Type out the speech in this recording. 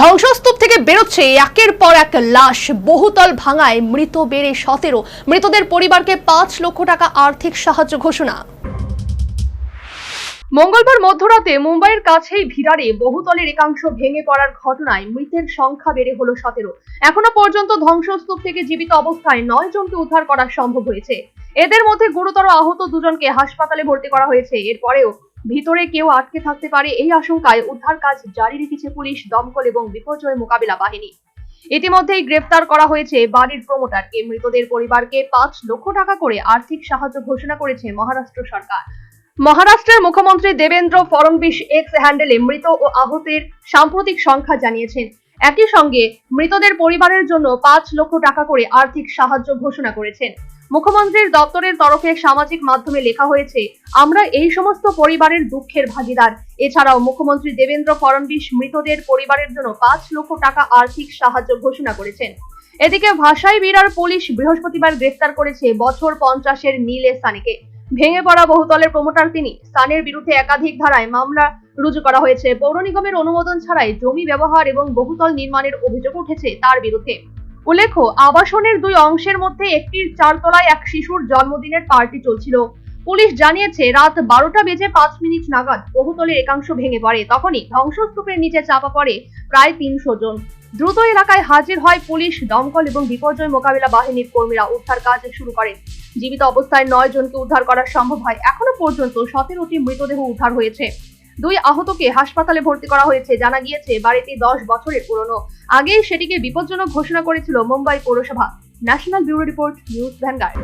ধ্বংসস্তূপ থেকে বেরোচ্ছে একের পর এক লাশ। বহুতল ভাঙায় মৃত বেড়ে সতেরো। মৃতদের পরিবারকে পাঁচ লক্ষ টাকা আর্থিক সাহায্য ঘোষণা। মঙ্গলবার মধ্যরাতে মুম্বাইয়ের কাছেই ভিড়ারে বহুতলের একাংশ ভেঙে পড়ার ঘটনায় মৃতের সংখ্যা বেড়ে হলো সতেরো। এখনও পর্যন্ত ধ্বংসস্তূপ থেকে জীবিত অবস্থায় নয় জনকে উদ্ধার করা সম্ভব হয়েছে। এদের মধ্যে গুরুতর আহত দুজনকে হাসপাতালে ভর্তি করা হয়েছে। এরপরেও ভিতরে কেউ আটকে থাকতে পারে এই আশঙ্কায় উদ্ধার কাজ জারি রেখেছে পুলিশ, দমকল এবং বিপর্যয় মোকাবিলা বাহিনী। ইতিমধ্যেই গ্রেফতার করা হয়েছে বাড়ির প্রমোটারকে মৃতদের পরিবারকে পাঁচ লক্ষ টাকা করে আর্থিক সাহায্য ঘোষণা করেছে মহারাষ্ট্র সরকার। মহারাষ্ট্রের মুখ্যমন্ত্রী দেবেন্দ্র ফড়নবিশ এক্স হ্যান্ডেলে মৃত ও আহতের সাম্প্রতিক সংখ্যা জানিয়েছেন। একই সঙ্গে মৃতদের পরিবারের জন্য পাঁচ লক্ষ টাকা করে আর্থিক সাহায্য ঘোষণা করেছেন। মুখ্যমন্ত্রীর দপ্তরের তরফে সামাজিক মাধ্যমে লেখা হয়েছে, আমরা এই সমস্ত পরিবারের দুঃখের ভাগিদার। এছাড়াও মুখ্যমন্ত্রী দেবেন্দ্র ফড়নবিশ মৃতদের পরিবারের জন্য পাঁচ লক্ষ টাকা আর্থিক সাহায্য ঘোষণা করেছেন। এদিকে ভাষাই বিরার পুলিশ বৃহস্পতিবার গ্রেফতার করেছে বছর পঞ্চাশের নীলে সানিকে। ভেঙে পড়া বহুতলের প্রমোটার তিনি স্থানের বিরুদ্ধে একাধিক ধারায় মামলা রুজু করা হয়েছে। পৌর নিগমের অনুমোদন ছাড়াই জমি ব্যবহার এবং বহুতল নির্মাণের অভিযোগ উঠেছে তার বিরুদ্ধে। উল্লেখ্য, আবাসনের দুই অংশের মধ্যে একটির চারতলায় এক শিশুর জন্মদিনের পার্টি চলছিল। পুলিশ জানিয়েছে, রাত বারোটা বেজে পাঁচ মিনিট নাগাদ বহুতলের একাংশ ভেঙে পড়ে। তখনই ধ্বংসস্তূপের নিচে চাপা পড়ে প্রায় তিনশো জন। দ্রুত এলাকায় হাজির হয় পুলিশ, দমকল এবং বিপর্যয় মোকাবিলা বাহিনীর কর্মীরা উদ্ধার কাজ শুরু করেন। জীবিত অবস্থায় নয় জনকে উদ্ধার করা সম্ভব হয়। এখনও পর্যন্ত সতেরোটি মৃতদেহ উদ্ধার হয়েছে। দুই আহতকে হাসপাতালে ভর্তি করা হয়েছে। জানা গিয়েছে বাড়িটি দশ বছরের পুরনো। আগেই সেটিকে বিপজ্জনক ঘোষণা করেছিল মুম্বাই পৌরসভা। National bureau report, news vanguard.